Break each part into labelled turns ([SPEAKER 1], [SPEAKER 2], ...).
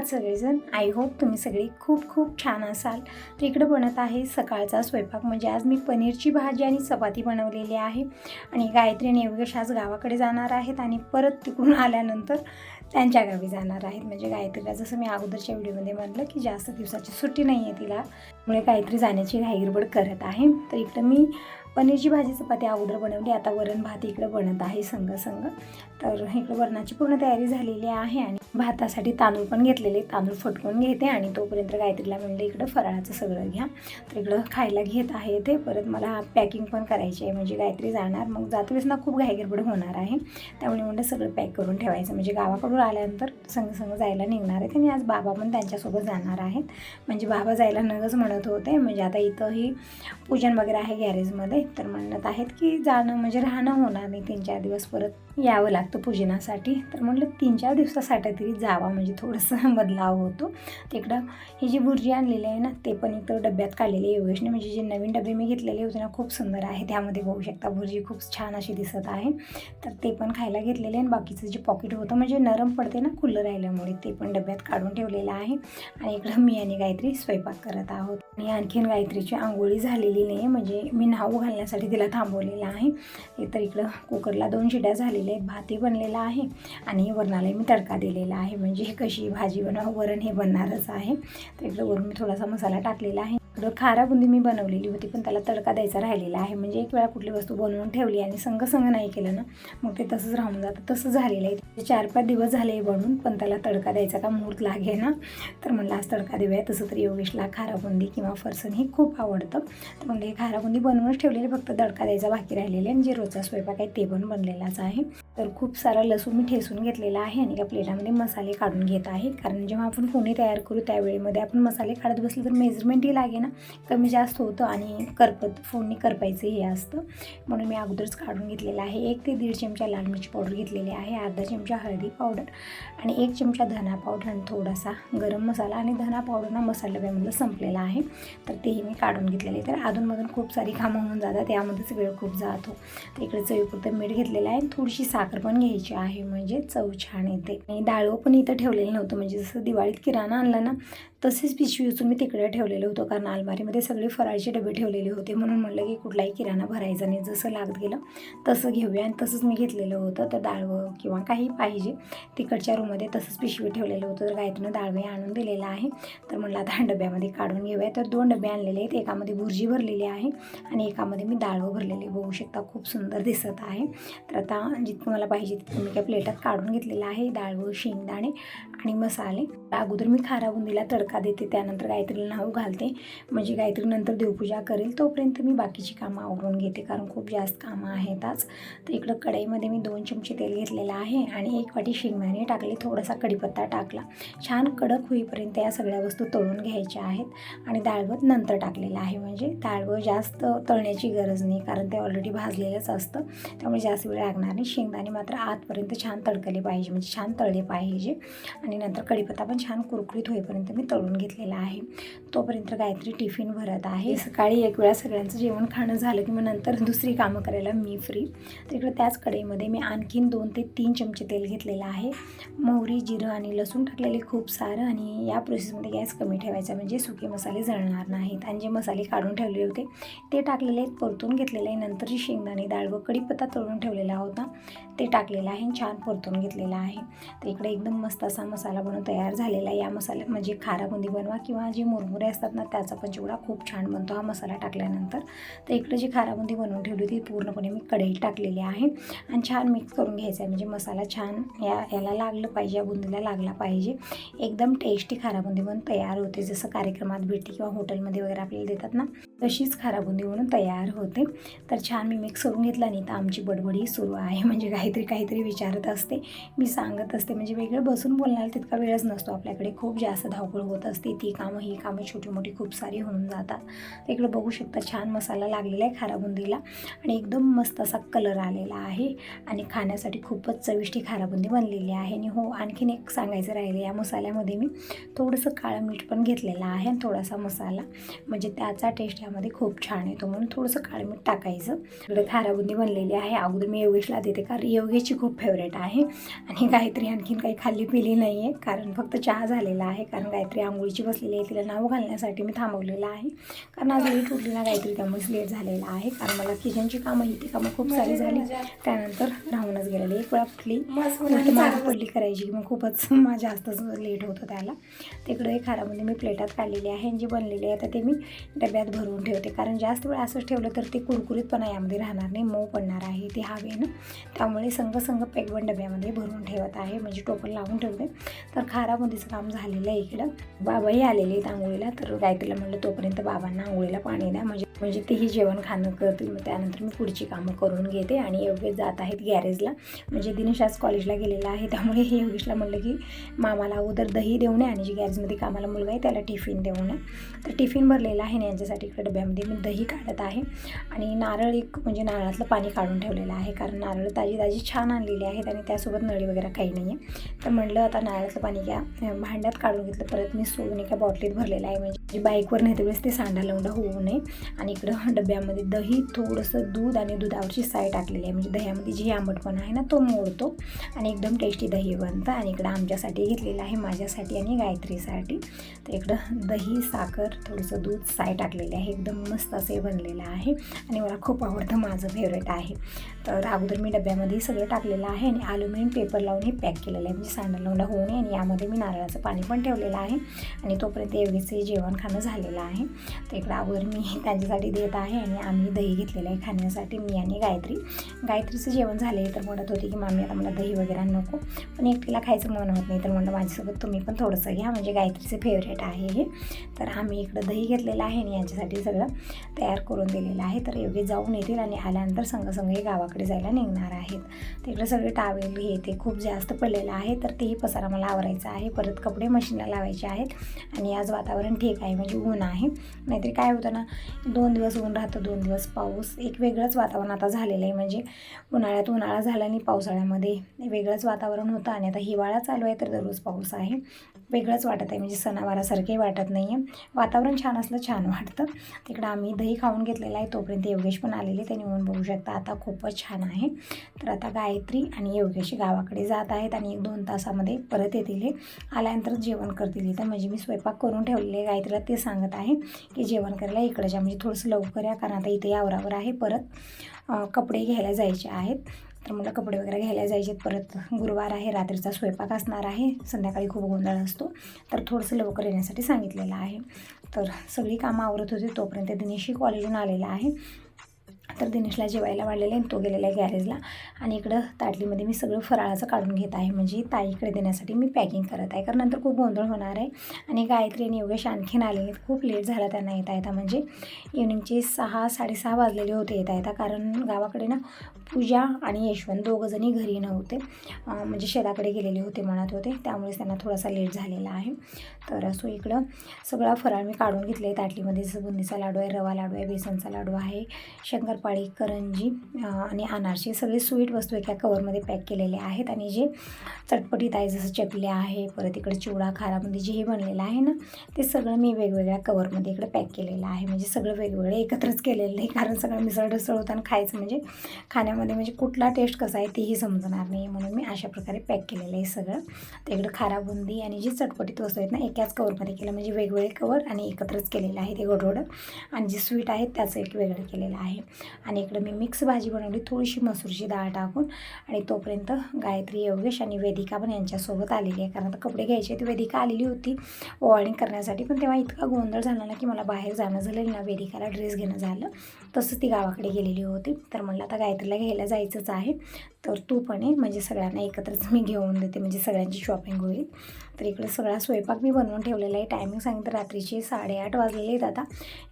[SPEAKER 1] आहात सगळेजण I hope तुम्ही सगळे खूप खूप छान असाल. तर इकडं बनत आहे सकाळचा स्वयंपाक. म्हणजे आज मी पनीरची भाजी आणि चपाती बनवलेली आहे. आणि गायत्री आणि योगेश आज गावाकडे जाणार आहेत आणि परत तिकडून आल्यानंतर त्यांच्या गावी जाणार आहेत. म्हणजे गायत्रीला जसं मी अगोदरच्या व्हिडिओमध्ये म्हटलं की जास्त दिवसाची सुट्टी नाही आहे तिला. त्यामुळे गायत्री जाण्याची घाईगडबड करत आहे. तर इकडं मी पनीरची भाजी चपाती अगोदर बनवली. आता वरण भात इकडं बनत आहे संग संग तर इकडं वरणाची पूर्ण तयारी झालेली आहे आणि भातासाठी तांदूळ पण घेतलेले. तांदूळ फटकून घेते आणि तोपर्यंत गायत्रीला म्हणलं इकडं फराळाचं सगळं घ्या. तर इकडं खायला घेत आहे ते. परत मला पॅकिंग पण करायची आहे. म्हणजे गायत्री जाणार. मग जातेवेळेस ना खूप घाईगडबड होणार आहे. त्यामुळे म्हणलं सगळं पॅक करून ठेवायचं. म्हणजे गावाकडून आल्यानंतर संग संग जायला निघणार आहेत आणि आज बाबा पण त्यांच्यासोबत जाणार आहेत. म्हणजे बाबा जायला नगच म्हणत होते. म्हणजे आता इथंही पूजन वगैरे आहे गॅरेजमध्ये तर म्हणत आहेत की जाणं म्हणजे राहणं होणार नाही. तीन चार दिवस परत यावं लागतं पूजनासाठी. तर म्हटलं तीन चार दिवसासाठी तरी जावा म्हणजे थोडंसं बदलाव होतो. तिकडं ही जी भुर्जी आणलेली आहे ना ते पण इथं डब्यात काढलेली योजने म्हणजे जे नवीन डबे मी घेतलेले होते ना खूप सुंदर आहे. त्यामध्ये बघू शकता भुर्जी खूप छान अशी दिसत आहे. तर ते पण खायला घेतलेले आणि बाकीचं जे पॉकेट होतं म्हणजे नरम पडते ना खुल्लं राहिल्यामुळे ते पण डब्यात काढून ठेवलेलं आहे. आणि इकडं मी आणि गायत्री स्वयंपाक करत आहोत. आणि आणखीन गायत्रीची आंघोळी झालेली नाही आहे म्हणजे मी नाव घालण्यासाठी तिला थांबवलेलं आहे. तर इकडं कुकरला दोन शिड्या झालेल्या आहेत भातही बनलेला आहे आणि वरणालाही मी तडका दिलेला आहे. म्हणजे कशी भाजी बनवा वरण हे बनणारच आहे. तर इकडं वरून मी थोडासा मसाला टाकलेला आहे. इकडं खारा बुंदी मी बनवलेली होती पण त्याला तडका द्यायचा राहिलेला आहे. म्हणजे एक वेळा कुठली वस्तू बनवून ठेवली आणि संग संग नाही केलं ना मग ते तसंच राहून जातं. तसं झालेलं आहे. चार पाच दिवस झाले बनवून पण त्याला तडका द्यायचा का मुहूर्त लागे ना. तर म्हणलं आज तडका देऊया. तसं तर योगेशला खाराबुंदी किंवा फरसन हे खूप आवडतं. तर म्हणलं हे खाराबुंदी बनवूनच ठेवलेली फक्त तडका द्यायचा बाकी राहिलेले आणि जे रोजचा स्वयंपाक आहे ते पण बनलेलाच आहे. तर खूप सारा लसूण मी ठेसून घेतलेला आहे आणि एका प्लेटामध्ये मसाले काढून घेत आहे. कारण जेव्हा आपण फोणी तयार करू त्यावेळेमध्ये आपण मसाले काढत बसले तर मेजरमेंटही लागे ना कमी जास्त होतं आणि करपत फोडणी करपायचं हे असतं. म्हणून मी अगोदरच काढून घेतलेलं आहे. एक ते दीड चमचा लाल मिरची पावडर घेतलेली आहे. अर्धा चमचा हळदी पावडर आणि एक चमचा धना पावडर आणि थोडासा गरम मसाला आणि धना पावडर ना मसाला डब्यामधलं संपलेला आहे. तर तेही मी काढून घेतलेले तर अधूनमधून खूप सारी कामं होऊन जातात. त्यामध्येच वेळ खूप जातो. तर इकडे चवीपुरतं मीठ घेतलेलं आहे. आणि थोडीशी साखर पण घ्यायची आहे. म्हणजे चव छान येते. आणि डाळवं पण इथं ठेवलेलं नव्हतं. म्हणजे जसं दिवाळीत किराणा आणला ना तसेच पिशवी उचून मी तिकडे ठेवलेलं होतं. कारण अलमारीमध्ये सगळे फराळचे डबे ठेवलेले होते. म्हणून म्हणलं की कुठलाही किराणा भरायचा नाही. जसं लागत गेलं तसं घेऊया आणि तसंच मी घेतलेलं होतं. तर डाळवं किंवा काही पाहिजे तिकडच्या रूममध्ये तसंच पिशवी ठेवलेलं होतं. तर गायत्रीनं डाळवे आणून दिलेलं आहे. तर म्हणलं आता डब्यामध्ये काढून घेऊया. तर दोन डबे आणलेले आहेत. एकामध्ये भुर्जी भरलेली आहे आणि एकामध्ये मी डाळवं भरलेले बघू शकता. खूप सुंदर दिसत आहे. तर आता जितकं मला पाहिजे तितकं मी काय प्लेटात काढून घेतलेलं आहे. डाळवं शेंगदाणे आणि मसाले. अगोदर मी खाराबुंदीला तडका देते. त्यानंतर गायत्रीला नाव घालते. म्हणजे गायत्री नंतर देवपूजा करेल तोपर्यंत मी बाकीची कामं आवरून घेते. कारण खूप जास्त कामं आहेत आज. तर इकडं कढईमध्ये मी दोन चमचे तेल घेतलेलं आहे आणि एक वाटी शेंगदाणे टाकले थोडासा कढीपत्ता टाकला. छान कडक होईपर्यंत या सगळ्या वस्तू तळून घ्यायच्या आहेत आणि डाळवत नंतर टाकलेलं आहे. म्हणजे डाळवं जास्त तळण्याची गरज नाही कारण ते ऑलरेडी भाजलेलंच असतं. त्यामुळे जास्त वेळ लागणार नाही. शेंगदाणे मात्र आतपर्यंत छान तडकले पाहिजे. म्हणजे छान तळले पाहिजे. आणि नंतर कढीपत्ता पण छान कुरकुरीत होईपर्यंत मी तळून घेतलेला आहे. तोपर्यंत गायत्री टिफिन भरत आहे. सकाळी एक वेळा सगळ्यांचं जेवण खाणं झालं की मग नंतर दुसरी कामं करायला मी फ्री तर इकडं त्याच कढईमध्ये मी आणखीन दोन ते तीन चमचे तेल घेतलेलं आहे. मोहरी जिरं आणि लसूण टाकलेले खूप सारं आणि या प्रोसेसमध्ये गॅस कमी ठेवायचा म्हणजे सुके मसाले जळणार नाहीत. आणि जे मसाले काढून ठेवले होते ते टाकलेले आहेत. परतून घेतलेले आहे. नंतर जी शेंगदाणे डाळ व कढीपत्ता तळून ठेवलेला होता. ते टाकलेलं आहे आणि छान परतून घेतलेलं आहे. तर इकडे एकदम मस्त असा मसाला बनवून तयार झालेला आहे. या मसाल्यात म्हणजे खाराबुंदी बनवा किंवा जे मुरमुरे असतात ना त्याचा आपण चिवडा खूप छान बनतो हा मसाला टाकल्यानंतर. तर इकडे जी खाराबुंदी बनवून ठेवली होती पूर्णपणे मी कढईत टाकलेली आहे. आणि छान मिक्स करून घ्यायचं आहे म्हणजे मसाला छान या याला लागलं पाहिजे या बुंदीला लागला पाहिजे. एकदम टेस्टी खाराबुंदी म्हणून तयार होते. जसं कार्यक्रमात भेटते किंवा हॉटेलमध्ये वगैरे आपल्याला देतात ना तशीच खाराबुंदी म्हणून तयार होते. तर छान मी मिक्स करून घेतला नाही तर आमची बडबडी सुरू आहे. म्हणजे काहीतरी काहीतरी विचारत असते. मी सांगत असते. म्हणजे वेगळं बसून बोलण्याला तितका वेळच नसतो आपल्याकडे. खूप जास्त धावपळ होत असते. ती कामं ही कामं छोटी मोठी खूप सारी होऊन जातात. इकडं बघू शकता छान मसाला लागलेला आहे खाराबुंदीला. आणि एकदम मस्त असा कलर आलेला आहे. आणि खाण्यासाठी खूपच चविष्टी खाराबुंदी बनलेली आहे. आणि हो आणखीन एक सांगायचं राहिलं या मसाल्यामध्ये मी थोडंसं काळं मीठ पण घेतलेलं आहे आणि थोडासा मसाला. म्हणजे त्याचा टेस्ट यामध्ये खूप छान येतो म्हणून थोडंसं काळं मीठ टाकायचं. इकडे खाराबुंदी बनलेली आहे. अगोदर मी योगेशला देते कारण योगेची खूप फेवरेट आहे. आणि गायत्री आणखीन काही खाल्ली पिली नाही आहे कारण फक्त चहा झालेला आहे. कारण गायत्री आंघोळीची बसलेली आहे तिला नाव घालण्यासाठी मी थांबवलेलं आहे. कारण आज लेट उठली ना गायत्री त्यामुळेच लेट झालेला आहे. कारण मला किचनची कामं ही ती कामं खूप सारी झाली. त्यानंतर राहूनच गेलेली. एक वेळा फुटली मागे पडली करायची. की मग खूपच मा- जास्तच लेट होतं त्याला. तिकडे खारामध्ये मी प्लेटात काढलेली आहे. आणि जे बनलेले आहे तर ते मी डब्यात भरून ठेवते. कारण जास्त वेळ असंच ठेवलं तर ते कुरकुरीतपणा यामध्ये राहणार नाही. मऊ पडणार आहे. ते हवेनं त्यामुळे संग संग पॅकबन डब्यामध्ये भरून ठेवत आहे. म्हणजे टोपण लावून ठेवते. तर खारामध्येचं काम झालेलं आहे इकडं. बाबाही आलेले आहेत आंघोळीला. तर गायत्रीला म्हणलं तोपर्यंत बाबांना आंघोळीला पाणी द्या. म्हणजे म्हणजे तेही जेवण खाणं करतील. मग त्यानंतर मी पुढची कामं करून घेते आणि योगेश जात आहेत गॅरेजला. म्हणजे दिनेश आज कॉलेजला गेलेला आहे. त्यामुळे हे योगेशला म्हणलं की मामाला अगोदर दही देऊन आणि जे गॅरेजमध्ये कामाला मुलगा आहे त्याला टिफिन देऊन ये. तर टिफिन भरलेला आहे आणि यांच्यासाठी इकडे डब्यामध्ये. मी दही काढत आहे आणि नारळ एक म्हणजे नारळातलं पाणी काढून ठेवलेलं आहे. कारण नारळ ताजी ताजी छान आणलेली आहेत आणि त्यासोबत नळी वगैरे काही नाही आहे तर म्हणलं आता नारळाचं पाणी घ्या. भांड्यात काढून घेतलं. परत मी सोडून एका बॉटलीत भरलेलं आहे. म्हणजे बाईकवर नेते वेळेस ते सांडा लवंडा होऊ नये. आणि इकडं डब्यामध्ये दही थोडंसं दूध आणि दुधावरची साय टाकलेली आहे. म्हणजे दह्यामध्ये जी आंबटपणा आहे ना तो मोडतो. आणि एकदम टेस्टी दही बनतं. आणि इकडं आमच्यासाठी घेतलेलं आहे माझ्यासाठी आणि गायत्रीसाठी. तर इकडं दही साखर थोडंसं दूध साय टाकलेले आहे. एकदम मस्त असे बनलेलं आहे. आणि मला खूप आवडतं माझं फेवरेट आहे. तर अगोदर मी डब्यामध्ये सगळं टाकलेलं आहे आणि ॲल्युमिनियम पेपर लावून हे पॅक केलेलं आहे. म्हणजे सांडा लवंडा होऊ नये आणि यामध्ये मी नारळाचं पाणी पण ठेवलेलं आहे. आणि तोपर्यंत एवढीचे जेवण खाणं झालेलं आहे. तर इकडं अगोदर मी त्यांच्यासाठी देत आहे आणि आम्ही दही घेतलेलं आहे खाण्यासाठी मी आणि गायत्री. गायत्रीचं जेवण झाले तर म्हणत होती की मामी आता मला दही वगैरे नको. पण एकटीला खायचं मन होत नाही तर म्हणलं माझ्यासोबत तुम्ही पण थोडंसं घ्या म्हणजे गायत्रीचं फेवरेट आहे हे. तर आम्ही इकडं दही घेतलेलं आहे आणि यांच्यासाठी सगळं तयार करून दिलेलं आहे. तर योग्य जाऊन येतील आणि आल्यानंतर संघ हे गावाकडे जायला निघणार आहेत. तर इकडं सगळे टावेल हे ते खूप जास्त पडलेलं आहे तर तेही पसारा मला आवरायचा आहे. परत कपडे मशीनला लावायचे आहेत आणि आज वातावरण ठीक आहे. म्हणजे ऊन आहे. नाहीतरी काय होतं ना दोन दिवस ऊन राहतं दोन दिवस पाऊस. एक वेगळंच वातावरण आता झालेलं आहे. म्हणजे उन्हाळ्यात उन्हाळा झाला आणि पावसाळ्यामध्ये वेगळंच वातावरण होतं आणि आता हिवाळा चालू आहे तर दररोज पाऊस आहे. वेगळंच वाटत आहे. म्हणजे सणावारासारखंही वाटत नाही आहे वातावरण छान असलं छान वाटतं. तिकडं आम्ही दही खाऊन घेतलेलं आहे. तोपर्यंत योगेश पण आलेले त्यांनी येऊन बघू शकता. आता खूपच छान आहे. तर आता गायत्री आणि योगेश गावाकडे जात आहेत आणि एक दोन तासामध्ये परत येतील हे. आल्यानंतर जेवण करतील तर म्हणजे मी स्वयंपाक करून ठेवलेले गायत्रीला ते सांगत आहे की जेवण करायला इकडच्या म्हणजे थोडंसं लवकर या कारण आता इथे यावरावर आहे. परत कपडे घ्यायला जायचे आहेत. तर मला कपडे वगैरे घ्यायला जायचे परत गुरुवार आहे रात्रीचा स्वयंपाक असणार आहे. संध्याकाळी खूप गोंधळ असतो. तर थोडंसं लवकर येण्यासाठी सांगितलेलं आहे. तर सगळी कामं आवरत होती तोपर्यंत दिनेशही कॉलेजहून आलेला आहे. तर दिनेशला जेवायला वाढलेलं आहे तो गेलेला आहे गॅरेजला. आणि इकडं ताटलीमध्ये मी सगळं फराळाचं काढून घेत आहे. म्हणजे ताईकडे देण्यासाठी मी पॅकिंग करत आहे. कारण नंतर खूप गोंधळ होणार आहे. आणि गायत्री आणि योगेश आणखीन आलेले आहेत. खूप लेट झाला त्यांना येता येता. म्हणजे इव्हनिंगचे सहा साडेसहा वाजलेले होते येता येता. कारण गावाकडे ना पूजा आणि यशवंत दोघंजणी घरी नव्हते. म्हणजे शेताकडे गेलेले होते म्हणत होते. त्यामुळेच त्यांना थोडासा लेट झालेला आहे. तर असो इकडं सगळा फराळ मी काढून घेतले आहे ताटलीमध्ये जसं बुंदीचा लाडू आहे रवा लाडू आहे बेसनचा लाडू आहे शंकरपाळी करंजी आणि अनारशी सगळे स्वीट वस्तू एका कवरमध्ये पॅक केलेले आहेत. आणि जे चटपटीत आहे जसं चकल्या आहे परत इकडे चिवडा खारामध्ये जे हे बनलेलं आहे ना ते सगळं मी वेगवेगळ्या कवरमध्ये इकडे पॅक केलेलं आहे. म्हणजे सगळं वेगवेगळे एकत्रच केलेलं नाही कारण सगळं मिसळ ढसळ होताना खायचं म्हणजे खाण्यामध्ये म्हणजे कुठला टेस्ट कसा आहे तेही समजणार नाही म्हणून मी अशा प्रकारे पॅक केलेलं आहे सगळं. तर इकडं खारा बुंदी आणि जी चटपटीत वस्तू आहेत ना एकाच कवरमध्ये केलं. म्हणजे वेगवेगळे कवर आणि एकत्रच केलेलं आहे ते गोडगोडं आणि जे स्वीट आहेत त्याचं एक वेगळं केलेलं आहे. आणि इकडं मी मिक्स भाजी बनवली थोडीशी मसूरची डाळ टाकून. आणि तोपर्यंत गायत्री योगेश आणि वेदिका पण यांच्यासोबत आलेली आहे. कारण आता कपडे घ्यायचे ती वेदिका आलेली होती. ओवाळणी करण्यासाठी पण तेव्हा इतका गोंधळ झाला ना की मला बाहेर जाणं झालेलं ना वेदिकाला ड्रेस घेणं झालं. तसंच ती गावाकडे गेलेली होती. तर म्हणलं आता गायत्रीला घ्यायला जायचंच आहे. तर तू पण ये म्हणजे सगळ्यांना एकत्रच मी घेऊन देते म्हणजे सगळ्यांची शॉपिंग होईल. तर इकडे सगळा स्वयंपाक मी बनवून ठेवलेला आहे. टायमिंग सांगितलं रात्रीचे साडेआठ वाजलेले आहेत आता.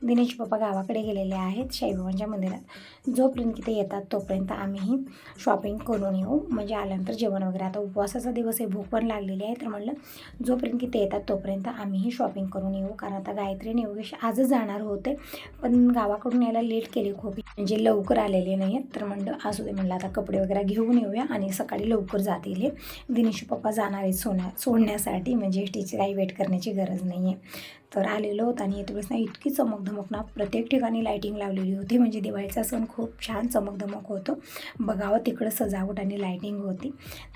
[SPEAKER 1] दिनेश पप्पा गावाकडे गेलेले आहेत साईबाबांच्या मंदिरात. जोपर्यंत तिथे येतात तोपर्यंत आम्हीही शॉपिंग करून येऊ. म्हणजे आल्यानंतर जेवण वगैरे. आता उपवासाचा दिवस आहे भूक पण लागलेली आहे. तर म्हणलं जोपर्यंत तिथे येतात तोपर्यंत आम्हीही शॉपिंग करून येऊ. कारण आता गायत्री आणि योगेश आजच जाणार होते. पण गावाकडून यायला लेट केली खूप. म्हणजे लवकर आलेले नाही आहेत तर म्हणलं असू दे म्हणलं आता कपडे वगैरे घेऊन येऊया. आणि सकाळी लवकर जातील हे. दिनेश पप्पा जाणार आहेत सोन्या सोडण्यासाठी. म्हणजे टीचर काही वेट करण्याची गरज नाही आहे तर आलेलो होतं आणि येते वेळेस ना इतकी चमकधमक ना प्रत्येक ठिकाणी लाईटिंग लावलेली होती. म्हणजे दिवाळीचा सण खूप छान चमकधमक होतो. बघावं तिकडं सजावट आणि लाईटिंग होती.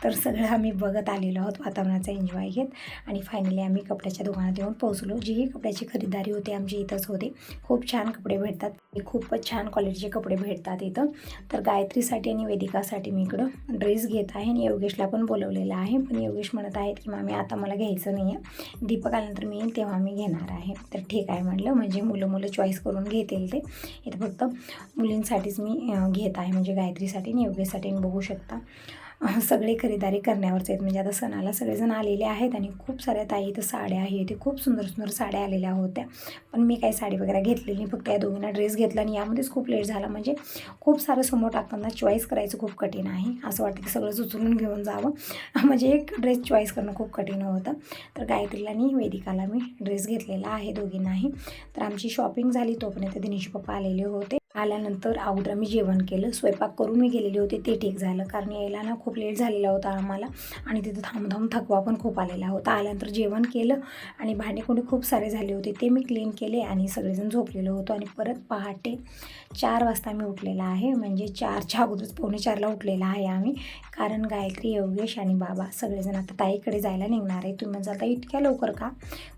[SPEAKER 1] तर सगळं आम्ही बघत आलेलो आहोत वातावरणाचा एन्जॉय घेत. आणि फायनली आम्ही कपड्याच्या दुकानात येऊन पोहोचलो. जीही कपड्याची खरेदीदारी होती आमची इथंच होते. खूप छान कपडे भेटतात खूपच छान क्वालिटीचे कपडे भेटतात इथं. तर गायत्रीसाठी आणि वेदिकासाठी मी इकडं ड्रेस घेत आहे आणि योगेशला पण बोलवलेलं आहे. पण योगेश म्हणत आहेत की मामी आता मला घ्यायचं नाही आहे दीपक आल्यानंतर मी येईल तेव्हा मी घेणार. आहे. तर ठीक आहे म्हटलं. म्हणजे मुलं मुलं चॉईस करून घेतील ते. इथं फक्त मुलींसाठीच मी घेत आहे. म्हणजे गायत्रीसाठी आणि योगेशसाठी. बघू शकता. सगळे खरेदारी करण्यावरच आहेत. म्हणजे आता सणाला सगळेजण आलेले आहेत आणि खूप साऱ्या ताई इथं साड्या आहेत ते खूप सुंदर सुंदर साड्या आलेल्या होत्या. पण मी काही साडी वगैरे घेतलेली नाही. फक्त या दोघींना ड्रेस घेतला आणि यामध्येच खूप लेट झाला. म्हणजे खूप सारं समोर टाकताना चॉईस करायचं खूप कठीण आहे. असं वाटतं की सगळंच उचलून घेऊन जावं. म्हणजे एक ड्रेस चॉईस करणं खूप कठीण होतं. तर गायत्रीला आणि वेदिकाला मी ड्रेस घेतलेला आहे दोघींनाही. तर आमची शॉपिंग झाली तोपर्यंत दिनेश पप्पा आलेले होते. आल्यानंतर अगोदर मी जेवण केलं. स्वयंपाक करून मी गेलेले होते. ते ठीक झालं. कारण यायला ना खूप लेट झालेला होता आम्हाला. आणि तिथं थांब थांब थकवा पण खूप आलेला होता. आल्यानंतर जेवण केलं आणि भांडेकुंडे खूप सारे झाले होते. ते मी क्लीन केले आणि सगळेजण झोपलेलो होतो. आणि परत पहाटे चार वाजता मी उठलेला आहे. म्हणजे चारच्या अगोदरच पावणे चारला उठलेला आहे आम्ही. कारण गायत्री योगेश आणि बाबा सगळेजण आता ताईकडे जायला निघणार आहे. तुम्ही म्हणता इतक्या लवकर का?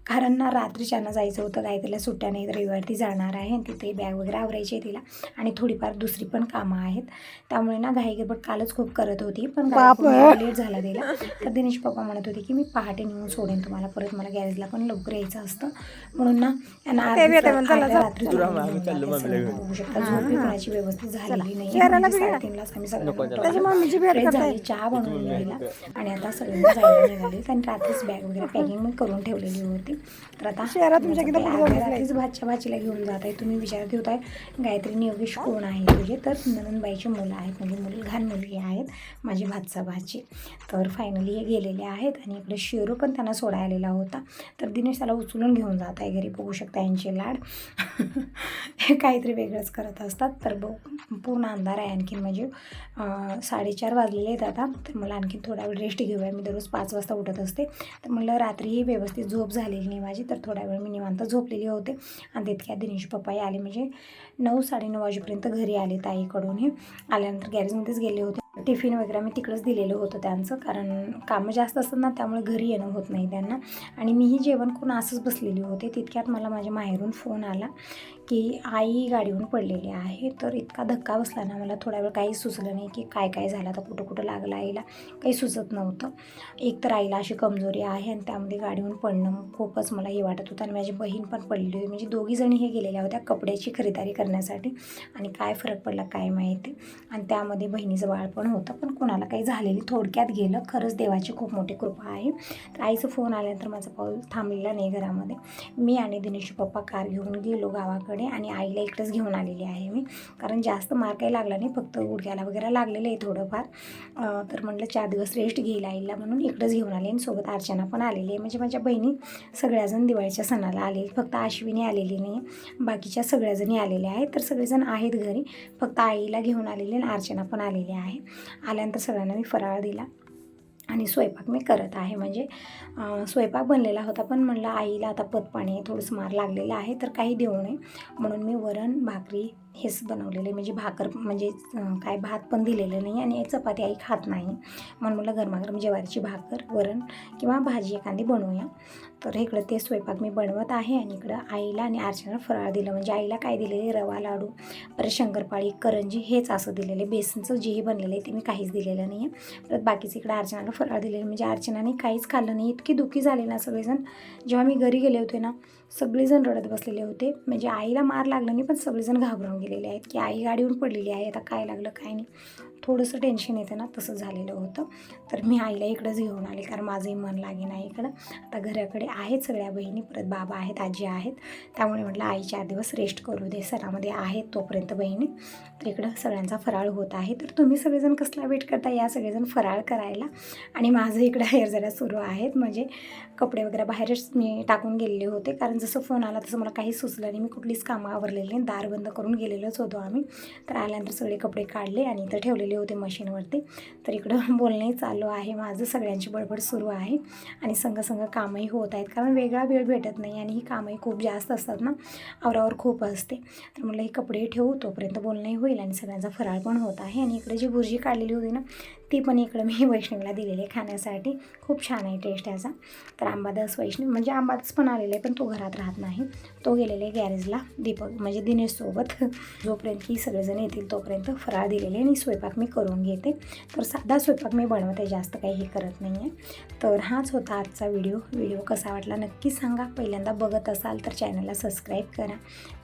[SPEAKER 1] कारण ना रात्रीच्यानं जायचं होतं गायत्रीला सुट्ट्या नाही रविवार ती जाणार आहे. आणि तिथे बॅग वगैरे आवरायची आहे तिला. आणि थोडीफार दुसरी पण कामं आहेत. त्यामुळे ना घाई गडबड कालच खूप करत होती. पण लेट झाला तिला. तर दिनेश पप्पा म्हणत होते की मी पहाटे नेऊन सोडेन तुम्हाला. परत मला गॅरेजला पण लवकर यायचं असतं. म्हणून ना रात्री बघू शकता झोप कोणाची व्यवस्थित झालेली नाही. साडेतीनलाच आम्ही सगळ्यांना फ्रेश झाली चहा बनवून दिला आणि आता सगळ्यांना जायला निघाले. आणि रात्रीच बॅग वगैरे पॅकिंग मी करून ठेवलेली होती. तर आता रात्रीच भातच्या भाजीला घेऊन जात आहे. तुम्ही विचार ठेवताय गायत्री योगेश कोण आहे? तुझे तर नंदनबाईची मुलं आहेत. म्हणजे मुली घाण मुलगी आहेत माझी भातचा भाजी तर फायनली हे गेलेले आहेत आणि इकडे शेरू पण त्यांना सोडायला आलेला होता. तर दिनेश त्याला उचलून घेऊन जात आहे. घरी बघू शकता यांचे लाड. हे काहीतरी वेगळंच करत असतात. तर बघ. पूर्ण अंधार आहे आणखीन. म्हणजे साडेचार वाजलेले आहेत आता. तर मला आणखीन थोडा वेळ रेस्ट घेऊया. मी दररोज पाच वाजता उठत असते. तर म्हणलं रात्रीही व्यवस्थित झोप झालेली नाही माझी तर थोडा वेळ मी निवांत झोपलेली होते. आणि तितक्या दिनेश पप्पाही आले म्हणजे नऊ साडेनऊ वाजेपर्यंत घरी आले ताईकडून हे. आल्यानंतर गॅरेजमध्येच गेले होते. टिफिन वगैरे मी तिकडंच दिलेलं होतं त्यांचं कारण कामं जास्त असतात ना त्यामुळे घरी येणं होत नाही त्यांना. आणि मीही जेवण करून असंच बसलेली होते. तितक्यात मला माझ्या माहेरून फोन आला की आई गाडीहून पडलेली आहे तर इतका धक्का बसला ना मला. थोडा वेळ काही सुचलं नाही की काय काय झालं. आता कुठं कुठं लागलं आईला काही सुचत नव्हतं. एक तर आईला अशी कमजोरी आहे आणि त्यामध्ये गाडीहून पडणं खूपच मला हे वाटत होतं. आणि माझी बहीण पण पडली होती. म्हणजे दोघीजणी हे गेलेल्या होत्या कपड्याची खरेदी करण्यासाठी. आणि काय फरक पडला काय माहिती. आणि त्यामध्ये बहिणीचं बाळ पण होतं. पण कोणाला काही झालेली थोडक्यात गेलं. खरंच देवाची खूप मोठी कृपा आहे. तर आईचं फोन आल्यानंतर माझा पाऊल थांबलेला नाही घरामध्ये. मी आणि दिनेश पप्पा कार घेऊन गेलो गावाकडे. आणि आईला इकडेच घेऊन आलेली आहे मी. कारण जास्त मार काही लागला नाही फक्त गुडघ्याला वगैरे लागलेलं आहे थोडंफार. तर म्हटलं चार दिवस रेस्ट घेईल आईला म्हणून इकडंच घेऊन आले आणि सोबत अर्चना पण आलेली आहे. म्हणजे माझ्या बहिणी सगळ्याजण दिवाळीच्या सणाला आले फक्त आश्विनी आलेली नाही बाकीच्या सगळ्याजणी आलेल्या आहेत. तर सगळेजण आहेत घरी. फक्त आईला घेऊन आलेली आणि अर्चना पण आलेली आहे. आल्यानंतर सगळ्यांना मी फराळ दिला. आणि स्वयंपाक मी करत आहे. म्हणजे स्वयंपाक बनलेला होता पण म्हणलं आईला आता पतपाणी थोडंसं मार लागलेलं आहे तर काही देऊ नये. म्हणून मी वरण भाकरी हेच बनवलेले म्हणजे भाकर म्हणजे काय भात पण दिलेलं नाही आणि चपाती आई खात नाही. म्हणून मला गरमागरम ज्वारीची भाकर वरण किंवा भाजी एखादी बनवूया. तर इकडं ते स्वयंपाक मी बनवत आहे आणि इकडं आईला आणि अर्चना फराळ दिलं. म्हणजे आईला काय दिलेले रवा लाडू परत शंकरपाळी करंजी हेच असं दिलेलं बेसनचं जेही बनलेलं आहे ते मी काहीच दिलेलं नाही आहे. परत बाकीचं इकडं अर्चनाला फराळ दिलेलं म्हणजे अर्चनाने काहीच खाल्लं नाही. इतकी दुःखी झाली ना सगळेजण. जेव्हा मी घरी गेले होते ना सगळेजण रडत बसलेले होते. म्हणजे आईला मार लागला नाही पण सगळेजण घाबरून गेलेले आहेत की आई गाडीवरून पडलेली आहे आता काय लागलं काय नाही. थोडंसं टेन्शन येतं ना तसं झालेलं होतं. तर मी आईला इकडंच घेऊन आले कारण माझंही मन लागे नाही इकडं. आता घराकडे आहेत सगळ्या बहिणी परत बाबा आहेत आजी आहेत. त्यामुळे म्हटलं आई चार दिवस रेस्ट करू दे सणामध्ये आहेत तोपर्यंत बहिणी. तर इकडं सगळ्यांचा फराळ होत आहे. तर तुम्ही सगळेजण कसला वेट करता? या सगळेजण फराळ करायला. आणि माझं इकडं हेअर जरा सुरू आहेत. म्हणजे कपडे वगैरे बाहेरच मी टाकून गेलेले होते. कारण जसं फोन आला तसं मला काही सुचलं नाही. मी कुठलीच कामं आवरलेली नाही. दार बंद करून गेलेलोच होतो आम्ही. तर आल्यानंतर सगळे कपडे काढले आणि इथं ठेवलेले होते मशीनवरती. तर इकडं बोलणंही चालू आहे. माझं सगळ्यांची बडबड सुरू आहे आणि संग संग कामही होत आहेत. कारण वेगळा वेळ भेटत नाही आणि ही कामही खूप जास्त असतात ना. आवरावर खूप असते. तर म्हटलं हे कपडे ठेवू तोपर्यंत बोलणंही होईल आणि सगळ्यांचा फराळ पण होत आहे. आणि इकडे जी बुर्जी काढलेली होती ना ती पण इकडं मी वैष्णवीला दिलेली आहे खाण्यासाठी. खूप छान आहे टेस्ट याचा तर आंबादास वैष्णव म्हणजे आंबादास पण आलेला आहे पण तो घरात राहत नाही. तो गेलेला आहे गॅरेजला दीपक म्हणजे दिनेशसोबत जोपर्यंत की सगळेजण येतील तोपर्यंत फराळ दिलेले आणि स्वयंपाक मी करून घेते. तर साधा स्वयंपाक मी बनवते जास्त काही हे करत नाही आहे. तर हाच होता आजचा व्हिडिओ व्हिडिओ कसा वाटला नक्की सांगा. पहिल्यांदा बघत असाल तर चॅनलला सबस्क्राईब करा.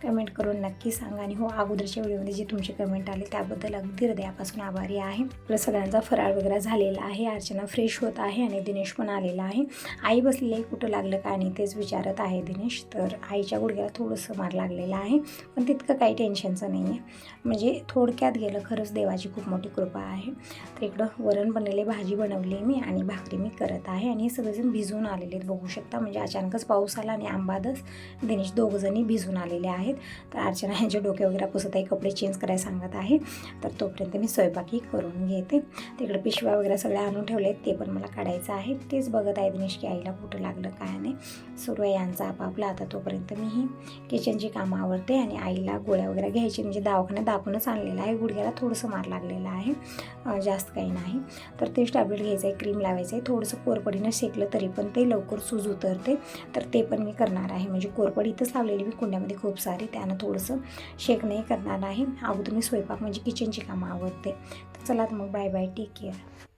[SPEAKER 1] कमेंट करून नक्की सांगा आणि हो अगोदरच्या व्हिडिओमध्ये जे तुमचे कमेंट आले त्याबद्दल अगदी हृदयापासून आभारी आहे. आपला सगळ्यांचा फराळ वगैरे झालेला आहे अर्चना फ्रेश होत आहे आणि दिनेश पण आलेला आहे. आई बसलेली आहे कुठं लागलं का आणि तेच विचारत आहे दिनेश. तर आईच्या गुडघ्याला थोडंसं मार लागलेलं आहे पण तितकं काही टेन्शनचं नाही आहे म्हणजे थोडक्यात गेलं खरंच देवाची खूप मोठी कृपा आहे. तर इकडं वरण बनलेली भाजी बनवली मी आणि भाकरी मी करत आहे आणि हे सगळेजण भिजून आलेले आहेत. बघू शकता म्हणजे अचानकच पाऊस आला आणि आंबादस दिनेश दोघंजणी भिजून आलेले आहेत. तर अर्चना ह्यांचे डोके वगैरे पुसत आहे कपडे चेंज करायला सांगत आहे. तर तोपर्यंत मी स्वयंपाकी करून घेते. तिकडे पिशव्या वगैरे सगळ्या आणून ठेवले आहेत ते पण मला काढायचं आहे. तेच बघत आहे दिनेश की आईला कुठं लागलं काय नाही. सुरू आहे यांचा आपापला. आता तोपर्यंत मी ही किचनची कामं आवडते आणि आईला गोळ्या वगैरे घ्यायची. म्हणजे दवाखान्यात दाखवूनच आणलेला आहे. गुडघ्याला थोडंसं मार लागलेला आहे. जास्त काही नाही. तर तेच टॅब्लेट घ्यायचं आहे क्रीम लावायचं आहे. थोडंसं कोरपडीनं शेकलं तरी पण ते लवकर सूज उतरते. तर ते पण मी करणार आहे. म्हणजे कोरपडी इथंच लावलेली मी कुंड्यामध्ये खूप सारी. त्यानं थोडंसं शेकणंही करणार आहे. अगोदर मी स्वयंपाक म्हणजे किचनची कामं आवडते तर चला तर मग बाय बाय टेक केअर